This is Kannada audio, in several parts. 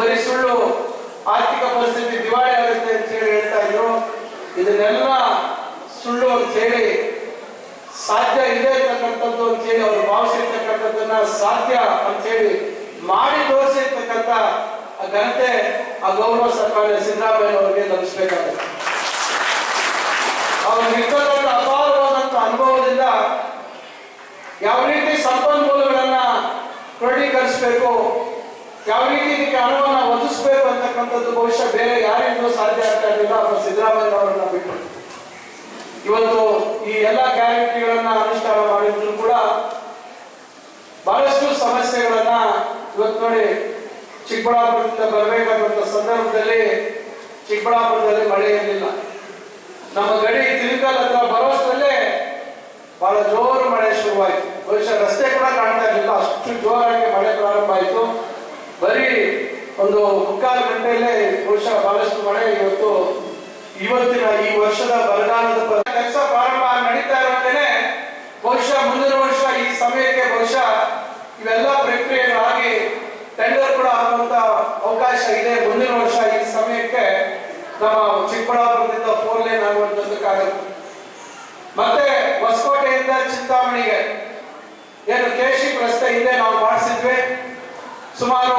ಬರೀ ಸುಳ್ಳು ಆರ್ಥಿಕ ಪರಿಸ್ಥಿತಿ ದಿವಾಳಿ ಆಗುತ್ತೆ ಅಂತ ಹೇಳಿ ಹೇಳ್ತಾ ಇದ್ರು. ಇದನ್ನೆಲ್ಲ ಸುಳ್ಳು ಅಂತ ಹೇಳಿ ಸಾಧ್ಯ ಇದೆ ಅಂತಕ್ಕಂಥದ್ದು ಅಂತ ಹೇಳಿ ಅವರು ಭಾವಿಸಿರ್ತಕ್ಕಂಥದ್ದನ್ನ ಸಾಧ್ಯ ಅಂತ ಹೇಳಿ ಮಾಡಿ ತೋರಿಸಿರ್ತಕ್ಕಂಥ ಆ ಘನತೆ ಆ ಗೌರವ ಸರ್ಕಾರ ಸಿದ್ದರಾಮಯ್ಯ ಅವರಿಗೆ ಲಭಿಸಬೇಕಾಗುತ್ತೆ. ಅವ್ರಿಗಿರ್ತಕ್ಕಂಥ ಅಪಾರವಾದಂತ ಅನುಭವದಿಂದ ಯಾವ ರೀತಿ ಸಂಪನ್ಮೂಲಗಳನ್ನ ಕ್ರೋಢೀಕರಿಸಬೇಕು, ಯಾವ ರೀತಿ ಇದಕ್ಕೆ ಒದಗಿಸ್ಬೇಕು ಅಂತಕ್ಕಂಥದ್ದು ಬಹುಶಃ ಬೇರೆ ಯಾರಿಗೂ ಸಾಧ್ಯ ಆಗ್ತಾ ಇರಲಿಲ್ಲ. ಅವರು ಸಿದ್ದರಾಮಯ್ಯ ಅವರನ್ನ ಬಿಟ್ಟು. ಇವತ್ತು ಈ ಎಲ್ಲ ಗ್ಯಾರಂಟಿಗಳನ್ನ ಅನುಷ್ಠಾನ ಮಾಡಿದ್ರು ಕೂಡ ಬಹಳಷ್ಟು ಸಮಸ್ಯೆಗಳನ್ನ ಇವತ್ತು ನೋಡಿ ಚಿಕ್ಕಬಳ್ಳಾಪುರದಿಂದ ಬರಬೇಕಾದಂತ ಸಂದರ್ಭದಲ್ಲಿ ಚಿಕ್ಕಬಳ್ಳಾಪುರದಲ್ಲಿ ಮಳೆ ಇರಲಿಲ್ಲ. ನಮ್ಮ ಗಡಿ ತಿರುಕಲ್ ಹತ್ರ ಬರೋಷ್ಟರಲ್ಲೇ ಬಹಳ ಜೋರು ಮಳೆ ಶುರುವಾಯಿತು. ಬಹುಶಃ ರಸ್ತೆ ಕೂಡ ಕಾಣ್ತಾ ಇರಲಿಲ್ಲ. ಅಷ್ಟು ಜೋರಾಗಿ ಮಳೆ ಪ್ರಾರಂಭ ಆಯಿತು. ಬರೀ ಒಂದು ಮುಕ್ಕಾಲು ಗಂಟೆಯಲ್ಲೇ ಬಹುಶಃ ಬಹಳಷ್ಟು ಮಳೆ ಇವತ್ತು. ಇವತ್ತಿನ ಈ ವರ್ಷದ ಬರಗಾಲದ ಕೆಲಸ ಪ್ರಾರಂಭ ನಡೀತಾ ಇರೋದೇನೆ ಬಹುಶಃ ಮುಂದಿನ ವರ್ಷ ಈ ಸಮಯಕ್ಕೆ ಬಹುಶಃ ಇವೆಲ್ಲ ಪ್ರಕ್ರಿಯೆಗಳಾಗಿ ಟೆಂಡರ್ ಕೂಡ ಆಗುವಂತ ಅವಕಾಶ ಇದೆ. ಮುಂದಿನ ವರ್ಷ ಈ ಸಮಯಕ್ಕೆ ನಮ್ಮ ಚಿಕ್ಕಬಳ್ಳಾಪುರದಿಂದ ಫೋರ್ ಲೈನ್ ಆಗುವಂತದ್ದಕ್ಕಾಗುತ್ತೆ ಮತ್ತೆ ಹೊಸಕೋಟೆಯಿಂದ ಚಿಂತಾಮಣಿಗೆ. ಏನು ಕೆಶಿಪ್ ರಸ್ತೆ ಹಿಂದೆ ನಾವು ಮಾಡಿಸಿದ್ವಿ. ಸುಮಾರು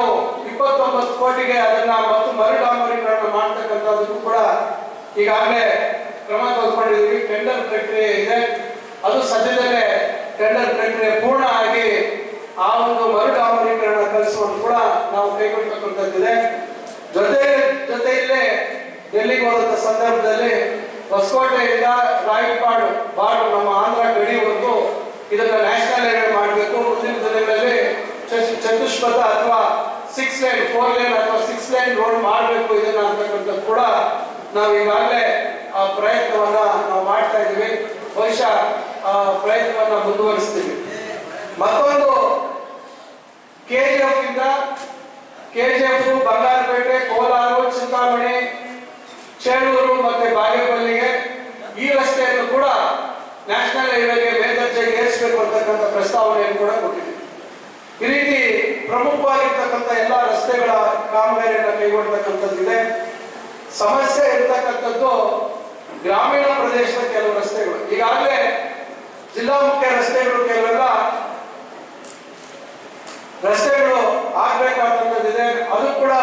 ಇಪ್ಪತ್ತೊಂಬತ್ತು ಕೋಟಿಗೆ ಅದನ್ನ ಮತ್ತು ಮರುಡಾಮರೀಕರಣ ಮಾಡ್ತಕ್ಕಂಥದ್ದಕ್ಕೂ ಕೂಡ ಈಗಾಗಲೇ ಕ್ರಮ ತೆಗೆದುಕೊಂಡಿದ್ದೀವಿ. ಟೆಂಡರ್ ಪ್ರಕ್ರಿಯೆ ಇದೆ. ಅದು ಸದ್ಯದಲ್ಲೇ ಟೆಂಡರ್ ಪ್ರಕ್ರಿಯೆ ಪೂರ್ಣ ಆಗಿ ಆ ಒಂದು ಮರುಡಾಮರೀಕರಣ ಕೆಲಸವನ್ನು ಕೂಡ ನಾವು ಕೈಗೊಳ್ಳತಕ್ಕಂಥದ್ದಿದೆ. ಜೊತೆ ಜೊತೆಯಲ್ಲೇ ಡೆಲ್ಲಿಗೆ ಹೋದಂತ ಸಂದರ್ಭದಲ್ಲಿ ಹೊಸಕೋಟೆಯಿಂದ ರಾಯಪಾಡು ಬಾಡು ನಮ್ಮ ಆಂಧ್ರ ಗಡಿವರೆಗೂ ಇದನ್ನ ನ್ಯಾಷನಲ್ ಹೈವೇ ಮಾಡಬೇಕು. ಮುಂದಿನ ದಿನಗಳಲ್ಲಿ ಚತುಷ್ಪಥ ಅಥವಾ ಸಿಕ್ಸ್ ಲೈನ್ ಫೋರ್ ಲೈನ್ ಅಥವಾ ಸಿಕ್ಸ್ ಲೈನ್ ರೋಡ್ ಮಾಡಬೇಕು ಇದನ್ನ ಅಂತಕ್ಕಂಥ ಕೂಡ ನಾವು ಈಗಾಗಲೇ, ಆ ಪ್ರಯತ್ನವನ್ನ ನಾವು ಮಾಡ್ತಾ ಇದ್ದೀವಿ. ಬಹುಶಃ, ಆ ಪ್ರಯತ್ನವನ್ನ ಮುಂದುವರಿಸ್ತೀವಿ. ಮತ್ತೊಂದು ಎಫ್ ಇಂದ ಕೆಜಿಎಫ್ ಬಂಗಾರಪೇಟೆ ಕೋಲಾರ, ಚಿಂತಾಮಣಿ, ಚೇಳೂರು ಮತ್ತೆ ಬಾಗೇಪಲ್ಲಿಗೆ ಈ ರಸ್ತೆಯನ್ನು ಕೂಡ ನ್ಯಾಷನಲ್ ಹೈವೇಗೆ ಮೇಲ್ದರ್ಜೆಗೆ ಏರಿಸಬೇಕು ಅಂತಕ್ಕಂಥ ಪ್ರಸ್ತಾವನೆಯನ್ನು ಕೂಡ ಕೊಟ್ಟಿದ್ದೀವಿ. ಈ ರೀತಿ ಪ್ರಮುಖವಾಗಿರ್ತಕ್ಕಂಥ ಎಲ್ಲ ರಸ್ತೆಗಳ ಕಾಮಗಾರಿಯನ್ನು ಕೈಗೊಳ್ತಕ್ಕಂಥದ್ದಿದೆ ಸಮಸ್ಯೆ ಇರತಕ್ಕಂಥದ್ದು ಗ್ರಾಮೀಣ ಪ್ರದೇಶದ ಕೆಲವು ರಸ್ತೆಗಳು. ಈಗಾಗಲೇ ಜಿಲ್ಲಾ ಮುಖ್ಯ ರಸ್ತೆಗಳು ಕೆಲವೆಲ್ಲ ರಸ್ತೆಗಳು ಆಗ್ಬೇಕಾದಂತದ್ದಿದೆ ಅದು ಕೂಡ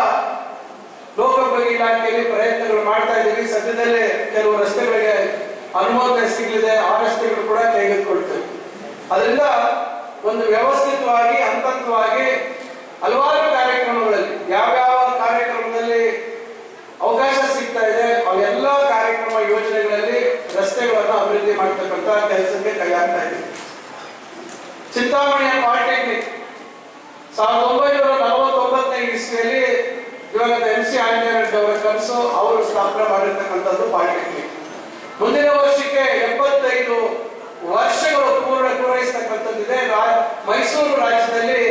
ಲೋಕೋಪಯೋಗಿ ಇಲಾಖೆಯಲ್ಲಿ ಪ್ರಯತ್ನಗಳು ಮಾಡ್ತಾ ಇದ್ದೀವಿ. ಸದ್ಯದಲ್ಲೇ ಕೆಲವು ರಸ್ತೆಗಳಿಗೆ ಅನುಮೋದನೆ ಸಿಗಲಿದೆ. ಆ ರಸ್ತೆಗಳು ಕೂಡ ಕೈಗೆತ್ತಿಕೊಳ್ತೇವೆ ಅದರಿಂದ ಒಂದು ವ್ಯವಸ್ಥಿತವಾಗಿ ಹಂತವಾಗಿ ಹಲವಾರು ಕಾರ್ಯಕ್ರಮಗಳಲ್ಲಿ ಯಾವ್ಯಾವ ಕಾರ್ಯಕ್ರಮದಲ್ಲಿ ಅವಕಾಶ ಸಿಗ್ತಾ ಇದೆ ಅವೆಲ್ಲ ಕಾರ್ಯಕ್ರಮ ಯೋಜನೆಗಳಲ್ಲಿ ರಸ್ತೆಗಳನ್ನು ಅಭಿವೃದ್ಧಿ ಮಾಡತಕ್ಕಂತ ಕೆಲಸಕ್ಕೆ ಕೈ ಇದೆ ಚಿಂತಾಮಣಿಯ ಪಾಲಿಟೆಕ್ನಿಕ್. ಸಾವಿರದ ಒಂಬೈನೂರ ನಲವತ್ತೊಂಬತ್ತನೇ ಇಸ್ವಿಯಲ್ಲಿ ಇವಾಗ ಎಂ ಸಿ ಆಂಜನೇಯ ಅವರ ಕನಸು, ಅವರು ಸ್ಥಾಪನೆ ಮಾಡಿರ್ತಕ್ಕಂಥದ್ದು ಪಾಲಿಟೆಕ್ನಿಕ್. ಮುಂದಿನ ವರ್ಷಕ್ಕೆ ಎಪ್ಪತ್ತೈದು ವರ್ಷಗಳು ಪೂರ್ಣ ಪೂರೈಸತಕ್ಕಂಥದ್ದಿದೆ. ಮೈಸೂರು ರಾಜ್ಯದಲ್ಲಿ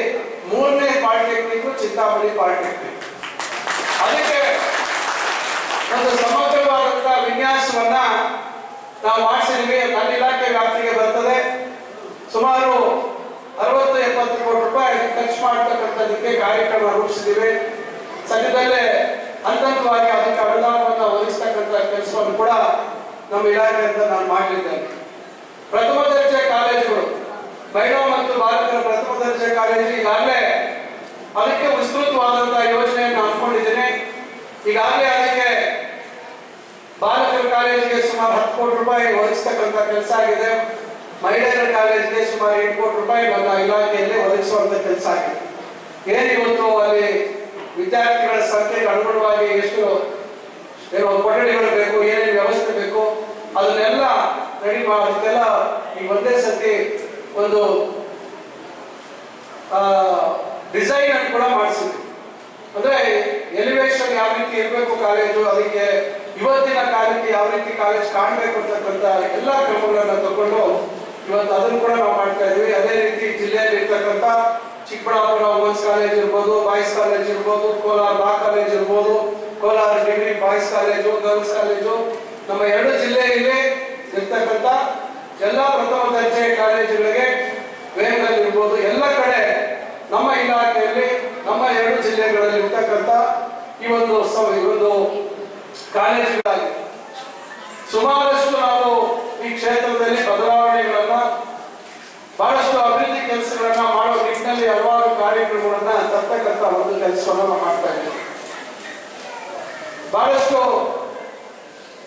ಮೂರನೇ ಚಿಂತಾಮಣಿ ಪಾರ್ಟಿ. ಅದಕ್ಕೆ ಒಂದು ಸಮಗ್ರವಾದಂತಹ ವಿನ್ಯಾಸವನ್ನ ನಾವು ಮಾಡಿಸಿದ್ವಿ. ನನ್ನ ಇಲಾಖೆ ವ್ಯಾಪ್ತಿಗೆ ಬರ್ತದೆ. ಸುಮಾರು ಅರವತ್ತು ಎಪ್ಪತ್ತು ಕೋಟಿ ರೂಪಾಯಿ ಖರ್ಚು ಮಾಡ್ತಕ್ಕಂಥದಕ್ಕೆ ಕಾರ್ಯಕ್ರಮ ರೂಪಿಸಿದ್ದೀವಿ. ಸದ್ಯದಲ್ಲೇ ಹಂತವಾಗಿ ಅದಕ್ಕೆ ಅನುದಾನವನ್ನು ಒದಗಿಸ್ತಕ್ಕಂಥ ಕೆಲಸವನ್ನು ಕೂಡ ನಮ್ಮ ಇಲಾಖೆಯಿಂದ ನಾನು ಮಾಡಲಿದ್ದೇನೆ. ಪ್ರಥಮ ದರ್ಜೆ ಕಾಲೇಜುಗಳು. ಬೈಡೋ ಮತ್ತು ಭಾರತದ ಪ್ರಥಮ ದರ್ಜೆ ಕಾಲೇಜು ಈಗಾಗಲೇ ಅದಕ್ಕೆ ವಿಸ್ತೃತವಾದಂತಹ ಯೋಜನೆಯನ್ನು ಹಾಕೊಂಡಿದ್ದೇನೆ ಈಗಾಗಲೇ ಅದಕ್ಕೆ ಬಾಲಕರ ಕಾಲೇಜಿಗೆ ಸುಮಾರು ಹತ್ತು ಕೋಟಿ ರೂಪಾಯಿ ಒದಗಿಸ್ತಕ್ಕಂಥ ಕೆಲಸ ಆಗಿದೆ. ಮಹಿಳೆಯರ ಕಾಲೇಜಿಗೆ ಸುಮಾರು ಎಂಟು ಕೋಟಿ ರೂಪಾಯಿ ನನ್ನ ಇಲಾಖೆಯಲ್ಲಿ ಒದಗಿಸುವಂತ ಕೆಲಸ ಆಗಿದೆ. ಏನು ಇವತ್ತು ಅಲ್ಲಿ ವಿದ್ಯಾರ್ಥಿಗಳ ಸಂಖ್ಯೆಗೆ ಅನುಗುಣವಾಗಿ ಎಷ್ಟು ಏನು ಕೊಠಡಿಗಳು ಬೇಕು, ಏನೇನು ವ್ಯವಸ್ಥೆ ಬೇಕು, ಅದನ್ನೆಲ್ಲ ರೆಡಿ ಮಾಡೋದಕ್ಕೆಲ್ಲ ಈ ಒಂದೇ ಸತಿ ಒಂದು ಡಿಸೈನ್ ಅನ್ನು ಕೂಡ ಮಾಡಿಸಿದ್ವಿ ಅಂದ್ರೆ ಎಲಿವೇಶನ್ ಯಾವ ರೀತಿ ಇರಬೇಕು ಕಾಲೇಜು ಅದಕ್ಕೆ ಇವತ್ತಿನ ಕಾಲಕ್ಕೆ ಯಾವ ರೀತಿ ಕಾಲೇಜ್ ಕಾಣಬೇಕು ಅಂತಕ್ಕಂಥ ಎಲ್ಲ ಕ್ರಮಗಳನ್ನ ತಗೊಂಡು ಇವತ್ತು ಅದನ್ನು ಕೂಡ ನಾವು ಮಾಡ್ತಾ ಇದೀವಿ ಅದೇ ರೀತಿ ಜಿಲ್ಲೆಯಲ್ಲಿ ಇರ್ತಕ್ಕಂಥ ಚಿಕ್ಕಬಳ್ಳಾಪುರ ವುಮೆನ್ಸ್ ಕಾಲೇಜ್ ಇರ್ಬೋದು ಬಾಯ್ಸ್ ಕಾಲೇಜ್ ಇರ್ಬೋದು, ಕೋಲಾರ ಲಾ ಕಾಲೇಜ್ ಇರ್ಬೋದು, Kolar degree boys college girls college ನಮ್ಮ ಎರಡು ಜಿಲ್ಲೆಯಲ್ಲಿ ಇರ್ತಕ್ಕಂಥ ಎಲ್ಲ ಪ್ರಥಮ ದರ್ಜೆ ಕಾಲೇಜುಗಳಿಗೆ ವೇಗದಲ್ಲಿ ಇರ್ಬೋದು. ಎಲ್ಲ ಕಡೆ ನಮ್ಮ ಇಲಾಖೆಯಲ್ಲಿ ನಮ್ಮ ಎರಡು ಜಿಲ್ಲೆಗಳಲ್ಲಿ ಇರ್ತಕ್ಕಂಥ ಈ ಒಂದು ಈ ಒಂದು ಕಾಲೇಜುಗಳಾಗಿ ಸುಮಾರಷ್ಟು ನಾವು ಈ ಕ್ಷೇತ್ರದಲ್ಲಿ ಬದಲಾವಣೆಗಳನ್ನ, ಬಹಳಷ್ಟು ಅಭಿವೃದ್ಧಿ ಕೆಲಸಗಳನ್ನ ಮಾಡೋ ನಿಟ್ಟಿನಲ್ಲಿ ಹಲವಾರು ಕಾರ್ಯಕ್ರಮಗಳನ್ನ ತರ್ತಕ್ಕಂಥ ಒಂದು ಕೆಲಸವನ್ನು ಮಾಡ್ತಾ ಇದ್ದೀವಿ. ಬಹಳಷ್ಟು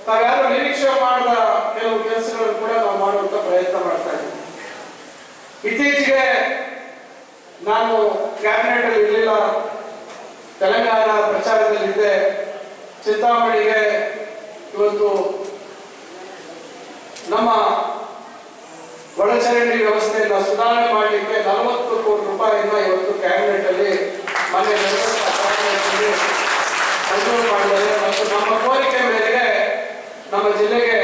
ತಾವ್ಯಾರು ನಿರೀಕ್ಷೆ ಮಾಡಿದ ಕೆಲವು ಕೆಲಸಗಳನ್ನು ಕೂಡ ನಾವು ಮಾಡುವಂತ ಪ್ರಯತ್ನ ಮಾಡ್ತಾ ಇದ್ದೀವಿ. ಇತ್ತೀಚೆಗೆ ನಾನು ಕ್ಯಾಬಿನೆಟ್ ಅಲ್ಲಿ ಇರಲಿಲ್ಲ. ತೆಲಂಗಾಣ ಪ್ರಚಾರದಲ್ಲಿದ್ದೆ. ಚಿಂತಾಮಣಿಗೆ ಇವತ್ತು ನಮ್ಮ ಒಳಚರಂಡಿ ವ್ಯವಸ್ಥೆಯನ್ನು ಸುಧಾರಣೆ ಮಾಡಲಿಕ್ಕೆ ನಲವತ್ತು ಕೋಟಿ ರೂಪಾಯಿಯಿಂದ ಇವತ್ತು ಕ್ಯಾಬಿನೆಟ್ ಅಲ್ಲಿ ಮನೆ ಮಂಜೂರು ಮಾಡಿದ್ದಾರೆ. ಮತ್ತು ನಮ್ಮ ಕೋರಿಕೆ ಮೇರೆಗೆ ನಮ್ಮ ಜಿಲ್ಲೆಗೆ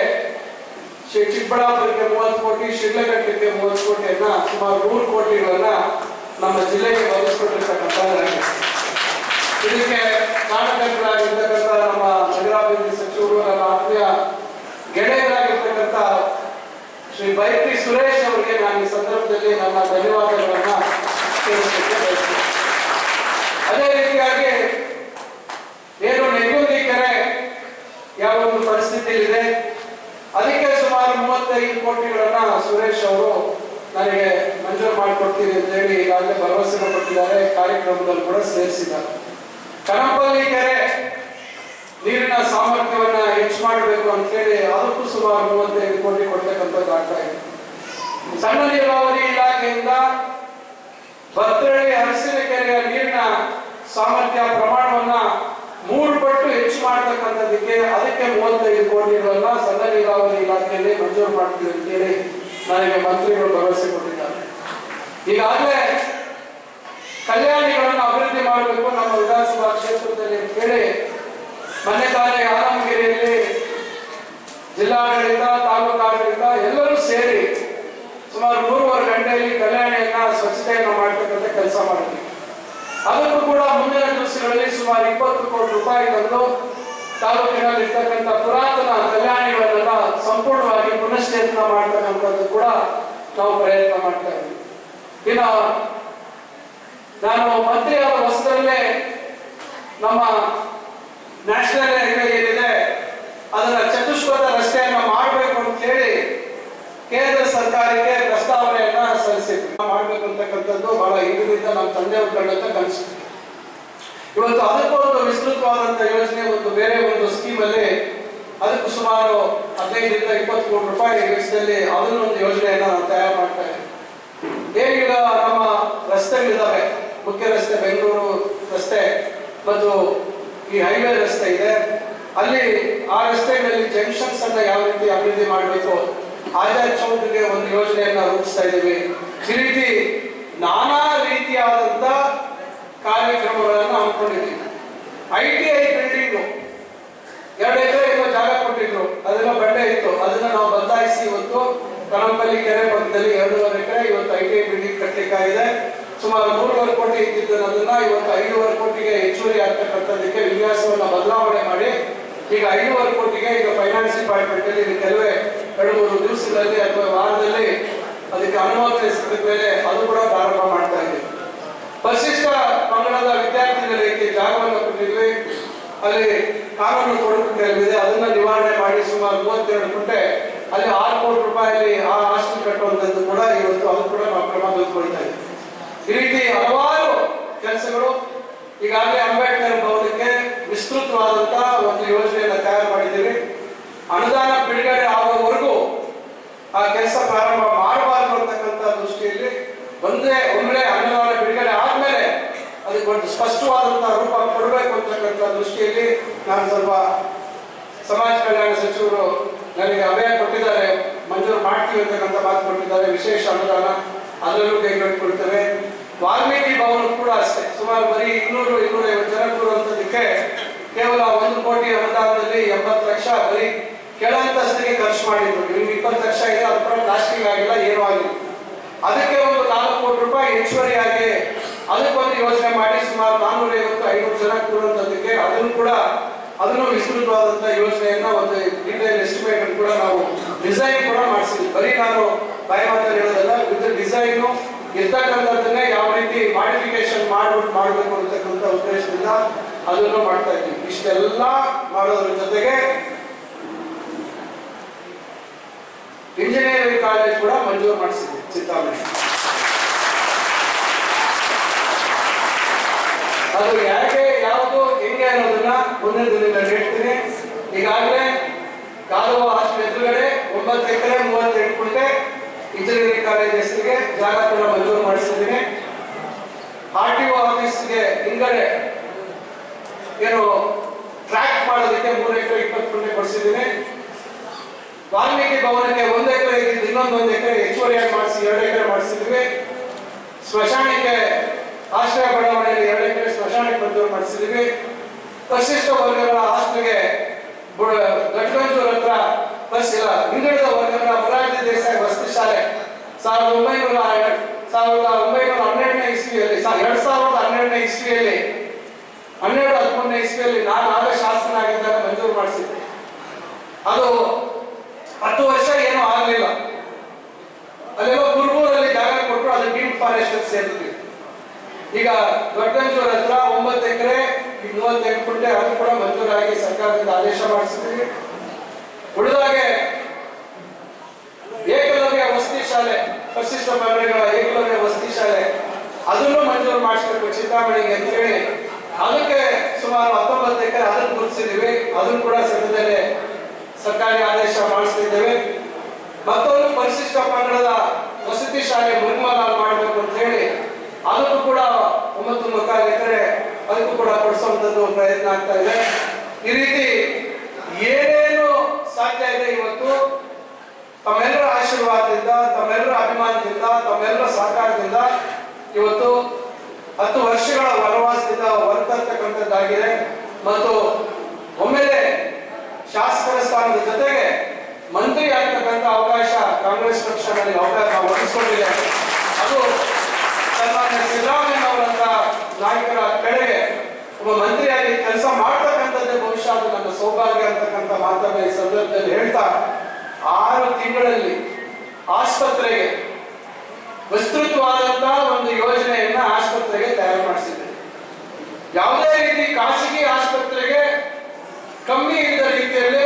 ಚಿಕ್ಕಬಳ್ಳಾಪುರಕ್ಕೆ ಮೂವತ್ತು ಕೋಟಿ ಶಿಡ್ಲಘಟ್ಟಕ್ಕೆ ಮೂವತ್ತು ಕೋಟಿಯನ್ನ ಸುಮಾರು ನೂರು ಕೋಟಿಗಳನ್ನ ನಮ್ಮ ಜಿಲ್ಲೆಗೆ ಒದಗಿಸ್ಕೊಟ್ಟಿರ್ತಕ್ಕಂಥ ಇದಕ್ಕೆ ಕಾರಣಕರ್ತರಾಗಿರ್ತಕ್ಕಂಥ ನಮ್ಮ ನಗರಾಭಿವೃದ್ಧಿ ಸಚಿವರು ನನ್ನ ಆತ್ಮೀಯ ಗೆಳೆಯರಾಗಿರ್ತಕ್ಕಂಥ ಶ್ರೀ ಬೈಪಿ ಸುರೇಶ್ ಅವರಿಗೆ ನಾನು ಈ ಸಂದರ್ಭದಲ್ಲಿ ನನ್ನ ಧನ್ಯವಾದಗಳನ್ನು ತಿಳಿಸಲಿಕ್ಕೆ ಬಯಸ್ತೇನೆ. ಅದೇ ರೀತಿಯಾಗಿ ಏನು ನೆಗ್ಗುಂದಿ ಕೆರೆ ಯಾವ ಒಂದು ಪರಿಸ್ಥಿತಿಯಲ್ಲಿದೆ, ಅದಕ್ಕೆ ಸುಮಾರು ಮೂವತ್ತೈದು ಕೋಟಿಗಳನ್ನ ಸುರೇಶ್ ಅವರು ನನಗೆ ಮಂಜೂರು ಮಾಡಿಕೊಡ್ತೀನಿ ಅಂತ ಹೇಳಿ ಈಗಾಗಲೇ ಭರವಸೆ ಕೊಟ್ಟಿದ್ದಾರೆ. ಕಾರ್ಯಕ್ರಮದಲ್ಲಿ ಕೂಡ ಸೇರಿಸಿದ್ದಾರೆ. ಕನಪಲ್ಲಿ ಕೆರೆ ನೀರಿನ ಸಾಮರ್ಥ್ಯವನ್ನ ಹೆಚ್ಚು ಮಾಡಬೇಕು ಅಂತ ಹೇಳಿ ಅದಕ್ಕೂ ಸುಮಾರು ಮೂವತ್ತೈದು ಕೋಟಿ ಕೊಡ್ತಕ್ಕಂಥದ್ದು ಆಗ್ತಾ ಇದೆ. ಸಣ್ಣ ನೀರಾವರಿ ಇಲಾಖೆಯಿಂದ ಭದ್ರಳ್ಳಿ ಹರಿಸಿನ ಕೆರೆಯ ನೀರಿನ ಸಾಮರ್ಥ್ಯ ಪ್ರಮಾಣವನ್ನ ಮೂರು ಪಟ್ಟು ಹೆಚ್ಚು ಮಾಡತಕ್ಕಂಥದ್ದಕ್ಕೆ ಅದಕ್ಕೆ ಮೂವತ್ತೈದು ಕೋಟಿಗಳನ್ನ ಸಣ್ಣ ನೀರಾವರಿ ಇಲಾಖೆಯಲ್ಲಿ ಮಂಜೂರು ಮಾಡ್ತೀವಿ ಅಂತೇಳಿ ನನಗೆ ಮಂತ್ರಿಗಳು ಭರವಸೆ ಕೊಟ್ಟಿದ್ದಾರೆ. ಈಗಾಗಲೇ ಕಲ್ಯಾಣಿಗಳನ್ನು ಅಭಿವೃದ್ಧಿ ಮಾಡಬೇಕು ನಮ್ಮ ವಿಧಾನಸಭಾ ಕ್ಷೇತ್ರದಲ್ಲಿ ಅಂತ ಹೇಳಿ ಮೊನ್ನೆ ತಾನೇ ಆಲಮಗಿರಿಯಲ್ಲಿ ಜಿಲ್ಲಾಡಳಿತ ತಾಲೂಕು ಆಡಳಿತ ಎಲ್ಲರೂ ಸೇರಿ ಸುಮಾರು ಮೂರುವರೆ ಗಂಟೆಯಲ್ಲಿ ಕಲ್ಯಾಣಿಯನ್ನ ಸ್ವಚ್ಛತೆಯನ್ನು ಮಾಡತಕ್ಕಂಥ ಕೆಲಸ ಮಾಡಿದ್ವಿ ಅದಕ್ಕೂ ಕೂಡ ಮುಂದಿನ ದಿವಸಗಳಲ್ಲಿ ಸುಮಾರು ಇಪ್ಪತ್ತು ಕೋಟಿ ರೂಪಾಯಿ ತಂದು ತಾಲೂಕಿನಲ್ಲಿ ಇರ್ತಕ್ಕಂಥ ಪುರಾತನ ಪುನಶ್ಚೇತನ ಮಾಡ್ತಕ್ಕಂಥದ್ದು ಕೂಡ ನಾವು ಪ್ರಯತ್ನ ಮಾಡ್ತಾ ಇದ್ದೀವಿ. ಇನ್ನು ನಾನು ಮಂತ್ರಿಯಾದ ಹೊಸದಲ್ಲೇ ನಮ್ಮ ನ್ಯಾಷನಲ್ ಹೈವೇ ಏನಿದೆ ಅದರ ಚತುಷ್ಪಥ ರಸ್ತೆಯನ್ನು ಮಾಡಬೇಕು ಅಂತ ಹೇಳಿ ಕೇಂದ್ರ ಸರ್ಕಾರಕ್ಕೆ ಪ್ರಸ್ತಾವನೆಯನ್ನ ಸಲ್ಲಿಸಿದ್ವಿ. ಮಾಡಬೇಕು ಅಂತಕ್ಕಂಥದ್ದು ಬಹಳ ಹಿಂದಿನಿಂದ ನಮ್ಮ ತಂದೆ ಕಂಡಂತ ಕನಸು ಇವತ್ತು ಅದಕ್ಕೂ ಒಂದು ವಿಸ್ತೃತವಾದಂತ ಯೋಜನೆ, ಒಂದು ಬೇರೆ ಒಂದು ಸ್ಕೀಮ್ ಅಲ್ಲಿ ಅದಕ್ಕೂ ಸುಮಾರು ಹದಿನೈದರಿಂದ ಇಪ್ಪತ್ತು ಕೋಟಿ ರೂಪಾಯಿ ವೆಚ್ಚದಲ್ಲಿ ಅದನ್ನು ಒಂದು ಯೋಜನೆಯನ್ನು ನಾವು ತಯಾರು ಮಾಡ್ತಾ ಏನೀಗ ನಮ್ಮ ರಸ್ತೆಗಳಿದ್ದಾವೆ ಮುಖ್ಯ ರಸ್ತೆ ಬೆಂಗಳೂರು ರಸ್ತೆ ಮತ್ತು ಈ ಹೈವೇ ರಸ್ತೆ ಇದೆ, ಅಲ್ಲಿ ಆ ರಸ್ತೆಗಳಲ್ಲಿ ಜಂಕ್ಷನ್ಸ್ ಅನ್ನ ಯಾವ ರೀತಿ ಅಭಿವೃದ್ಧಿ ಮಾಡಬೇಕು ಆಜಾದ್ ಚೌಕ್ಗೆ ಒಂದು ಯೋಜನೆಯನ್ನು ರೂಪಿಸ್ತಾ ಇದ್ದೀವಿ. ಈ ರೀತಿ ನಾನಾ ರೀತಿಯಾದಂತ ಕಾರ್ಯಕ್ರಮಗಳನ್ನು ಹಮ್ಮಿಕೊಂಡಿದ್ದೀವಿ. ಐ ಟಿ ಐ ಬಿಲ್ಡಿಂಗು ಎರಡು ಎಕರೆ ಏನೋ ಜಾಗ ಕೊಟ್ಟಿದ್ರು ಅದೆಲ್ಲ ಬಂಡೆ ಇತ್ತು. ಅದನ್ನ ನಾವು ಬದಲಾಯಿಸಿ ಇವತ್ತು ಕನಂಪಲ್ಲಿ ಕೆರೆ ಪಕ್ಕದಲ್ಲಿ ಎರಡೂವರೆ ಎಕರೆ ಇವತ್ತು ಐ ಟಿ ಐ ಬಿಲ್ಡಿಂಗ್ ಕಟ್ಟಲಿಕ್ಕಾಗಿದೆ. ಸುಮಾರು ಮೂರುವರೆ ಕೋಟಿ ಇದ್ದಿದ್ದನ್ನ ಇವತ್ತು ಐದೂವರೆ ಕೋಟಿಗೆ ಹೆಚ್ಚುವರಿ ಆಗ್ತಕ್ಕಂಥದ್ದಕ್ಕೆ ವಿನ್ಯಾಸವನ್ನ ಬದಲಾವಣೆ ಮಾಡಿ, ಈಗ ಐದೂವರೆ ಕೋಟಿಗೆ ಈಗ ಫೈನಾನ್ಸ್ ಡಿಪಾರ್ಟ್ಮೆಂಟ್ ಅಲ್ಲಿ ಕೆಲವೇ ಎರಡು ಮೂರು ದಿವಸಗಳಲ್ಲಿ ಅಥವಾ ವಾರದಲ್ಲಿ ಅದಕ್ಕೆ ಅನುಮತಿ ಸಿಕ್ಕಿದ ಮೇಲೆ ಅದು ಕೂಡ ಪ್ರಾರಂಭ ಮಾಡ್ತಾ ಇದ್ದೀವಿ. ಪರಿಶಿಷ್ಟ ಪಂಗಡದ ವಿದ್ಯಾರ್ಥಿಗಳಿಗೆ ಜಾಗವನ್ನು ಕೊಟ್ಟಿದ್ವಿ. ಅಲ್ಲಿ ಕಾನೂನು ತೊಡಕುಗಳಿದೆ ಅದನ್ನ ನಿವಾರಣೆ ಮಾಡಿ ಸುಮಾರು ಮೂವತ್ತೆರಡು ಗುಂಟೆ ಅಲ್ಲಿ ಆರು ಕೋಟಿ ರೂಪಾಯಿ ಆ ಆಸ್ತಿ ಕಟ್ಟುವಂಥದ್ದು ಕೂಡ ಇವತ್ತು ಅದು ಕೂಡ ನಾವು ಕ್ರಮ ತೆಗೆದುಕೊಳ್ತಾ ಇದ್ದೀವಿ ಈ ರೀತಿ ಹಲವಾರು ಕೆಲಸಗಳು ಈಗಾಗಲೇ ಅಂಬೇಡ್ಕರ್ ಭವನಕ್ಕೆ ವಿಸ್ತೃತವಾದಂತ ಒಂದು ಯೋಜನೆಯನ್ನು ತಯಾರು ಮಾಡಿದ್ದೀವಿ ಅನುದಾನ ಬಿಡುಗಡೆ ಆಗುವವರೆಗೂ ಆ ಕೆಲಸ ಪ್ರಾರಂಭ ಮಾಡಬಾರದು ಅಂತಕ್ಕಂಥ ದೃಷ್ಟಿಯಲ್ಲಿ ಒಂದೇ ಒಮ್ಮೆ ಅನುದಾನ ಬಿಡುಗಡೆ ಆದ್ಮೇಲೆ ಅದಕ್ಕೆ ಒಂದು ಸ್ಪಷ್ಟವಾದಂತಹ ರೂಪ ಕೊಡಬೇಕು ದೃಷ್ಟಿಯಲ್ಲಿ ನಾನು ಸ್ವಲ್ಪ ಸಮಾಜ ಕಲ್ಯಾಣ ಸಚಿವರು ನನಗೆ ಅಭಯ ಕೊಟ್ಟಿದ್ದಾರೆ, ಮಂಜೂರು ಮಾಡ್ತೀವಿ ಅಂತಕ್ಕಂಥ ಮಾತು ಕೊಟ್ಟಿದ್ದಾರೆ, ವಿಶೇಷ ಅನುದಾನ ಅದರಲ್ಲೂ ಕೈಗೆತ್ತಿಕೊಳ್ತೇವೆ ವಾಲ್ಮೀಕಿ ಭವನ ಕೂಡ ಅಷ್ಟೇ, ಸುಮಾರು ಬರೀ ಇನ್ನೂರು ಇನ್ನೂರ ಐವತ್ತು ಜನ ಕೂರುವಂಥದ್ದಕ್ಕೆ ಕೇವಲ ಒಂದು ಕೋಟಿ ಅನುದಾನದಲ್ಲಿ ಎಂಬತ್ತು ಲಕ್ಷ ಬರೀ ಕೆಳಂತಸ್ತಿಗೆ ಖರ್ಚು ಮಾಡಿದ್ರು. ನಿಮ್ಗೆ ಇಪ್ಪತ್ತು ಲಕ್ಷ ಇದೆ, ಅದು ಕೂಡ ಪ್ಲಾಸ್ಟಿಕ್ ಆಗಿಲ್ಲ ಏನೂ ಆಗಿಲ್ಲ. ಅದಕ್ಕೆ ಒಂದು ನಾಲ್ಕು ಕೋಟಿ ರೂಪಾಯಿ ಹೆಚ್ಚುವರಿಯಾಗಿ ಅದಕ್ಕೊಂದು ಯೋಚನೆ ಮಾಡಿ ಸುಮಾರು ನಾನ್ನೂರ ಐವತ್ತು ಐನೂರು ಜನ ಕೂರುವಂತದಕ್ಕೆ ಅದನ್ನು ಕೂಡ, ಅದನ್ನು ವಿಸ್ತೃತವಾದಂತ ಯೋಜನೆಯನ್ನ ಒಂದು ಡೀಟೇಲ್ ಎಸ್ಟಿಮೇಟ್ ಕೂಡ ನಾವು ಡಿಸೈನ್ ಕೂಡ ಮಾಡಿಸಿದ್ವಿ. ಬರೀ ನಾನು ಬಾಯಿ ಮಾತಲ್ಲಿ ಹೇಳೋದಲ್ಲ ವಿತ್ ಡಿಸೈನು ಇರ್ತಕ್ಕಂಥದ್ದನ್ನೇ ಯಾವ ರೀತಿ ಮಾಡಿಫಿಕೇಶನ್ ಮಾಡ್ಬಿಟ್ಟು ಮಾಡಬೇಕು ಅಂತಕ್ಕಂಥ ಉದ್ದೇಶದಿಂದ ಅದನ್ನು ಮಾಡ್ತಾ ಇದ್ದೀವಿ ಇಷ್ಟೆಲ್ಲ ಮಾಡೋದ್ರ ಜೊತೆಗೆ ಇಂಜಿನಿಯರಿಂಗ್ ಕಾಲೇಜ್ ಕೂಡ ಮಂಜೂರು ಮಾಡಿಸಿದ್ವಿ ಚಿಂತಾಮಣಿ ಅದು ಯಾಕೆ ಯಾವುದು ಹೆಂಗೆ ಅನ್ನೋದನ್ನ ಮುಂದಿನ ದಿನಗಳಲ್ಲಿ ಹೇಳ್ತೀನಿ ಈಗಾಗಲೇ ಕಾಲುವ ಹಾಸ್ಟೆಲ್ ಎದುರುಗಡೆ ಒಂಬತ್ತು ಎಕರೆ ಮೂವತ್ತೆಂಟು ಕುಂಟೆ ಇಂಜಿನಿಯರಿಂಗ್ ಕಾಲೇಜ್ ಹೆಸರಿಗೆ ಜಾಗ ಕೂಡ ಮಂಜೂರು ಮಾಡಿಸಿದ್ದೀನಿ. ಆರ್ ಟಿ ಒ ಆಫೀಸ್ಗೆ ಹಿಂಗಡೆ ಏನು ಟ್ರ್ಯಾಕ್ ಮಾಡೋದಕ್ಕೆ ಮೂರು ಎಕರೆ, ಇಪ್ಪತ್ತು ಕುಂಟೆ ಕೊಡಿಸಿದ್ದೀನಿ. ವಾಲ್ಮೀಕಿ ಭವನಕ್ಕೆ ಒಂದು ಎಕರೆ ಇದ್ದಿದ್ದು ಇನ್ನೊಂದು ಒಂದು ಎಕರೆ ಹೆಚ್ಚುವರಿಯಾಗಿ ಮಾಡಿಸಿ, ಎರಡು ಎಕರೆ ಮಾಡಿಸಿದ್ವಿ ಸ್ಮಶಾನಕ್ಕೆ ಆಶ್ರಯ ಬಡಾವಣೆಯಲ್ಲಿ ಎರಡು ಎಕರೆ ಸ್ಮಶಾನಕ್ಕೆ ಮಂಜೂರು ಮಾಡಿಸಿದ್ವಿ ಪರಿಶಿಷ್ಟ ವರ್ಗಗಳ ಹಾಸ್ಟೆಲ್ಗೆ ಗಟ್ಗಂಜೂರ್ ಹತ್ರ ಬಸ್ ಇಲ್ಲ. ಹಿಂದುಳಿದ ವರ್ಗಗಳ ಮೊರಾರ್ಜಿ ದೇಸಾಯಿ ವಸತಿ ಶಾಲೆ, ಸಾವಿರದ ಒಂಬೈನೂರ ಸಾವಿರದ ಒಂಬೈನೂರ ಹನ್ನೆರಡನೇ ಇಸ್ವಿಯಲ್ಲಿ ಎರಡ್ ಸಾವಿರದ ಹನ್ನೆರಡನೇ ಇಸ್ವಿಯಲ್ಲಿ, ಹನ್ನೆರಡು ಹದಿಮೂರನೇ ಇಸ್ವಿಯಲ್ಲಿ ನಾನು ಆಗ ಶಾಸಕನಾಗಿದ್ದಾಗ ಮಂಜೂರು ಮಾಡಿಸಿದ್ದೆ. ಅದು ಹತ್ತು ವರ್ಷ ಏನೂ ಆಗಲಿಲ್ಲ. ಅಲ್ಲೆಲ್ಲೋ ಗುರುಗೂರಲ್ಲಿ ಜಾಗ ಕೊಟ್ಟರು ಅದು ಡೀಮ್ ಫಾರೆಸ್ಟ್ ಸೇರಿದ್ವಿ ಈಗ ದೊಡ್ಡಂಜೂರ್ ಹತ್ರ ಒಂಬತ್ತು ಎಕರೆ ಮೂವತ್ತೆಂಟು ಗುಂಟೆ ಅದು ಕೂಡ ಮಂಜೂರಾಗಿ ಸರ್ಕಾರದಿಂದ ಆದೇಶ ಮಾಡಿಸಿದ್ವಿ ಉಳಿದಾಗೆ ಏಕಲವ್ಯ ವಸತಿ ಶಾಲೆ, ಪರಿಶಿಷ್ಟ ಮಂಡಳಿಗಳ ಏಕಲವ್ಯ ವಸತಿ ಶಾಲೆ, ಅದನ್ನು ಮಂಜೂರು ಮಾಡಿಸ್ಬೇಕು ಚಿಂತಾಮಣಿಗೆ ಅಂತ ಹೇಳಿ ಅದಕ್ಕೆ ಸುಮಾರು ಹತ್ತೊಂಬತ್ತು ಎಕರೆ ಅದನ್ನು ಗುರುತಿಸಿದ್ದೀವಿ. ಅದನ್ನು ಕೂಡ ಸದ್ಯದಲ್ಲೇ ಸರ್ಕಾರಿ ಆದೇಶ ಮಾಡಿಸ್ತಿದ್ದೇವೆ. ಮತ್ತೊಂದು ಪರಿಶಿಷ್ಟ ಪಂಗಡದ ವಸತಿ ಶಾಲೆ ಮುರ್ಮಲಾಲ್ ಮಾಡಬೇಕು ಅಂತ ಹೇಳಿ ಅದಕ್ಕೂ ಕೂಡ ಒಂಬತ್ತು ಮುಕ್ಕಾಲು ಎಕರೆ ಅದಕ್ಕೂ ಕೂಡ ಕೊಡಿಸುವಂಥದ್ದು ಪ್ರಯತ್ನ ಆಗ್ತಾ ಇದೆ. ಈ ರೀತಿ ಏನೇನು ಸಾಧ್ಯ ಇದೆ ಇವತ್ತು? ತಮ್ಮೆಲ್ಲರ ಆಶೀರ್ವಾದದಿಂದ, ತಮ್ಮೆಲ್ಲರ ಅಭಿಮಾನದಿಂದ, ತಮ್ಮೆಲ್ಲರ ಸಹಕಾರದಿಂದ ಇವತ್ತು ಹತ್ತು ವರ್ಷಗಳ ವನವಾಸದಿಂದ ಹೊರತರ್ತಕ್ಕಂಥದ್ದಾಗಿದೆ ಮತ್ತು ಒಮ್ಮೆಲೆ ಶಾಸಕರ ಸ್ಥಾನದ ಜೊತೆಗೆ ಮಂತ್ರಿ ಆಗ್ತಕ್ಕಂಥ ಅವಕಾಶ ಕಾಂಗ್ರೆಸ್ ಪಕ್ಷ ನನಗೆ ಅವಕಾಶ ಒದಗಿಸಿಕೊಂಡಿದೆ. ಅದು ಸನ್ಮಾನ್ಯ ಸಿದ್ದರಾಮಯ್ಯ ಅವರಂತ ನಾಯಕರ ಕಡೆಗೆ ಒಬ್ಬ ಮಂತ್ರಿಯಾಗಿ ಕೆಲಸ ಮಾಡ್ತಕ್ಕಂಥದ್ದೇ ಬಹುಶಃ ಅದು ನನ್ನ ಸೌಭಾಗ್ಯ ಅಂತಕ್ಕಂಥ ಮಾತನ್ನ ಈ ಸಂದರ್ಭದಲ್ಲಿ ಹೇಳ್ತಾ, ಆರು ತಿಂಗಳಲ್ಲಿ ಆಸ್ಪತ್ರೆಗೆ ವಿಸ್ತೃತವಾದಂತಹ ಒಂದು ಯೋಜನೆಯನ್ನ ಆಸ್ಪತ್ರೆಗೆ ತಯಾರು ಮಾಡಿಸಿದೆ ಯಾವುದೇ ರೀತಿ ಖಾಸಗಿ ಆಸ್ಪತ್ರೆಗೆ ಕಮ್ಮಿ ಇದ್ದ ರೀತಿಯಲ್ಲಿ